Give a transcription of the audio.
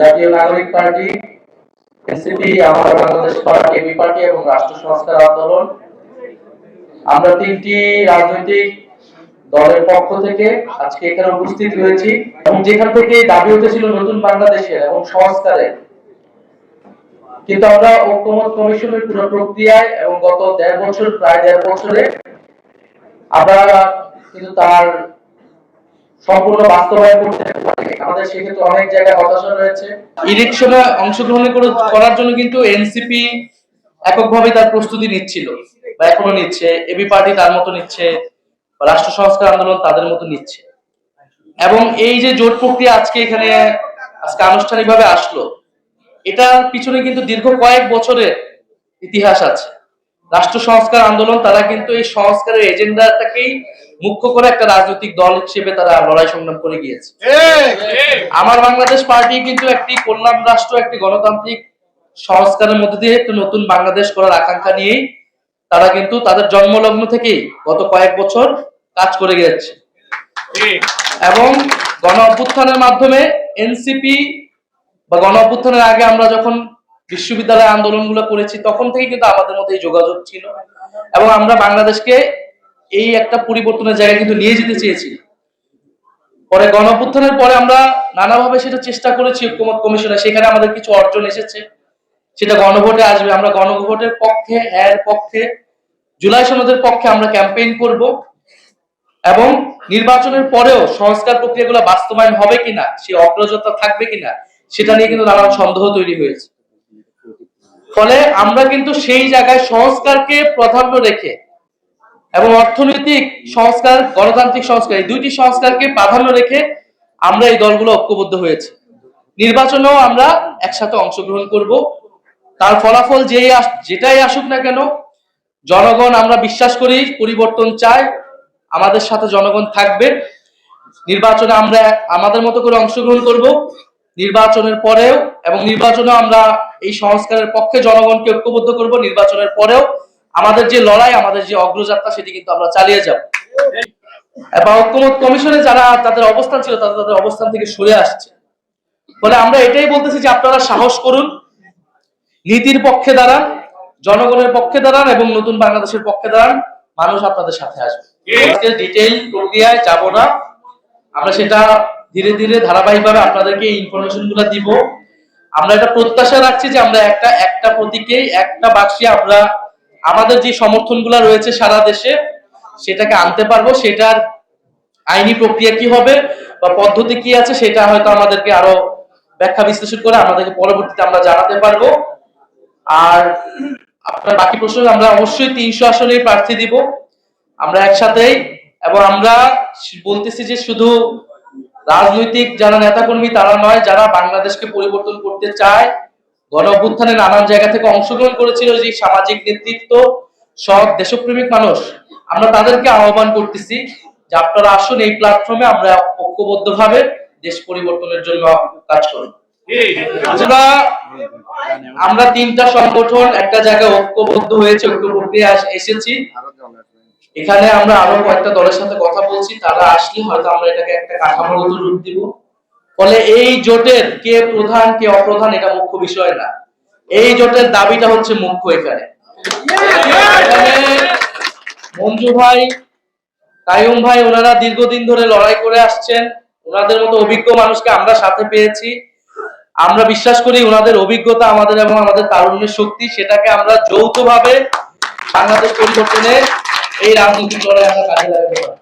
জাতীয় নাগরিক party, NCP আমার বাংলাদেশ পার্টি এবি পার্টি এবং রাষ্ট্র সংস্কার আন্দোলন। আমরা তিনটি রাজনৈতিক দলের পক্ষ থেকে আজকে এখানে উপস্থিত হয়েছি এবং যেখান থেকে দাবি উঠেছিল নতুন বাংলাদেশের এবং সংস্কারের কিন্তু আমরা ঐক্যমত কমিশনের পুরো প্রক্রিয়ায় এবং গত দেড় বছর, প্রায় দেড় বছরে আমরা কিন্তু তার সম্পূর্ণ বাস্তবায়ন করতে পারি আমাদের সেক্ষেত্রে অনেক জায়গায় হতাশা রয়েছে। ইলেকশনে অংশগ্রহণ করার জন্য কিন্তু এনসিপি এককভাবে তার প্রস্তুতি নিচ্ছিল বা এখনও নিচ্ছে। এবি পার্টি তার মতো নিচ্ছে রাষ্ট্র সংস্কার আন্দোলন তাদের মতো নিচ্ছে। এবং এই যে জোট প্রক্রিয়া আজকে এখানে আজকে আনুষ্ঠানিকভাবে আসলো, এটার পিছনে কিন্তু দীর্ঘ কয়েক বছরের ইতিহাস আছে। রাষ্ট্র সংস্কার আন্দোলন, তারা কিন্তু এই সংস্কারের এজেন্ডাটাকেই মুখ্য করে একটা রাজনৈতিক দল হিসেবে তারা লড়াই সংগ্রাম করে গিয়েছে। আমার বাংলাদেশ পার্টি কিন্তু একটি কল্যাণ রাষ্ট্র একটি গণতান্ত্রিক সংস্কারের মধ্যে দিয়ে একটি নতুন বাংলাদেশ করার আকাঙ্ক্ষা নিয়েই তারা কিন্তু তাদের জন্মলগ্ন থেকেই গত কয়েক বছর কাজ করে গেছে এবং গণ অভ্যুত্থানের মাধ্যমে এনসিপি বা গণ অভ্যুত্থানের আগে আমরা যখন বিশ্ববিদ্যালয় আন্দোলনগুলো করেছি তখন থেকে কিন্তু আমাদের মধ্যে এই যোগাযোগ ছিল। এবং আমরা বাংলাদেশকে এই একটা পরিবর্তনের জায়গায় কিন্তু নিয়ে যেতে চেয়েছি পরে গণ অভ্যুত্থানের পরে আমরা নানাভাবে সেটা চেষ্টা করেছি ঐক্যমত কমিশনে। সেখানে আমাদের কিছু অর্জন এসেছে। সেটা গণভোটে আসবে। আমরা গণভোটের পক্ষে হ্যাঁ পক্ষে, জুলাই সনদের পক্ষে আমরা ক্যাম্পেইন করব এবং নির্বাচনের পরেও সংস্কার প্রক্রিয়াগুলো বাস্তবায়ন হবে কিনা, সে অগ্রজতা থাকবে কিনা, সেটা নিয়ে কিন্তু নানান সন্দেহ তৈরি হয়েছে। ফলে আমরা কিন্তু সেই জায়গায় সংস্কারকে প্রাধান্য রেখে এবং অর্থনৈতিক সংস্কার, গণতান্ত্রিক সংস্কার, এই দুইটি সংস্কারকে প্রাধান্য রেখে আমরা এই দলগুলো ঐক্যবদ্ধ হয়েছে। নির্বাচনেও আমরা একসাথে অংশগ্রহণ করব। তার ফলাফল যেই যেটাই আসুক না কেন, জনগণ আমরা বিশ্বাস করি, পরিবর্তন চাই আমাদের সাথে জনগণ থাকবে। নির্বাচনে আমরা আমাদের মতো করে অংশগ্রহণ করব। নির্বাচনের পরেও এবং নির্বাচনে আমরা এই সংস্কারের পক্ষে জনগণকে ঐক্যবদ্ধ করব। নির্বাচনের পরেও আমাদের যে লড়াই, আমাদের যে অগ্রযাত্রা, সেটি কিন্তু আমরা চালিয়ে যাব। এবং ঐক্যমত কমিশনে যারা তাদের অবস্থান ছিল, তারা তাদের অবস্থান থেকে সরে আসছে। ফলে আমরা এটাই বলতেছি যে আপনারা সাহস করুন, নীতির পক্ষে দাঁড়ান, জনগণের পক্ষে দাঁড়ান এবং নতুন বাংলাদেশের পক্ষে দাঁড়ান, মানুষ আপনাদের সাথে আসবে। ডিটেইল প্রক্রিয়ায় যাব না। আমরা সেটা ধীরে ধীরে ধারাবাহিকভাবে আপনাদেরকে ইনফরমেশনগুলো দিব। আমরা এটা প্রত্যাশা রাখছি যে আমরা একটা একটা প্রতীকে, একটা বাক্সে আমরা আমাদের যে সমর্থন রয়েছে সারা দেশে, সেটাকে আনতে পারব। সেটার আইনি প্রক্রিয়া কি হবে বা পদ্ধতি কি আছে, সেটা হয়তো আমাদেরকে আরও ব্যাখ্যা বিশ্লেষণ করে আমাদেরকে পরবর্তীতে আমরা জানাতে পারব। আর আপনার বাকি প্রশ্ন, আমরা অবশ্যই তিনশো আসনেই প্রার্থী দিব। আমরা একসাথেই, এবং আমরা বলতেছি যে শুধু রাজনৈতিক যারা নেতাকর্মী, তারা নয়, যারা বাংলাদেশকে পরিবর্তন করতে চায় গণ অভ্যুত্থানে নানান জায়গা থেকে অংশগ্রহণ করেছিল যে সামাজিক নেতৃত্ব সব দেশপ্রেমিক মানুষ। আমরা তাদেরকে আহ্বান করতেছি যে আপনারা আসুন এই প্ল্যাটফর্মে আমরা ঐক্যবদ্ধভাবে দেশ পরিবর্তনের জন্য কাজ করব। আমরা আমরা তিনটা সংগঠন, একটা জায়গায় ঐক্যবদ্ধ হয়েছে, ঐক্য প্রক্রিয়া এসেছি। এখানে আমরা আরও কয়েকটা দলের সাথে কথা বলছি, তারা আসলে হয়তো আমরা এটাকে একটা কাঠামোগত রূপ দিব। ফলে এই জোটের কে প্রধান, কে অপ্রধান, এটা মুখ্য বিষয় না। এই জোটের দাবিটা হচ্ছে মুখ্য এখানে। মঞ্জু ভাই, কায়ুম ভাই, ওনারা দীর্ঘদিন ধরে লড়াই করে আসছেন। ওনাদের মতো অভিজ্ঞ মানুষকে আমরা সাথে পেয়েছি। আমরা বিশ্বাস করি ওনাদের অভিজ্ঞতা আমাদের এবং আমাদের তারুণ্যের শক্তি, সেটাকে আমরা যৌথভাবে বাংলাদেশ পরিবর্তনে এই রাজনৈতিক লড়াই আমরা কাজে লাগাতে পারি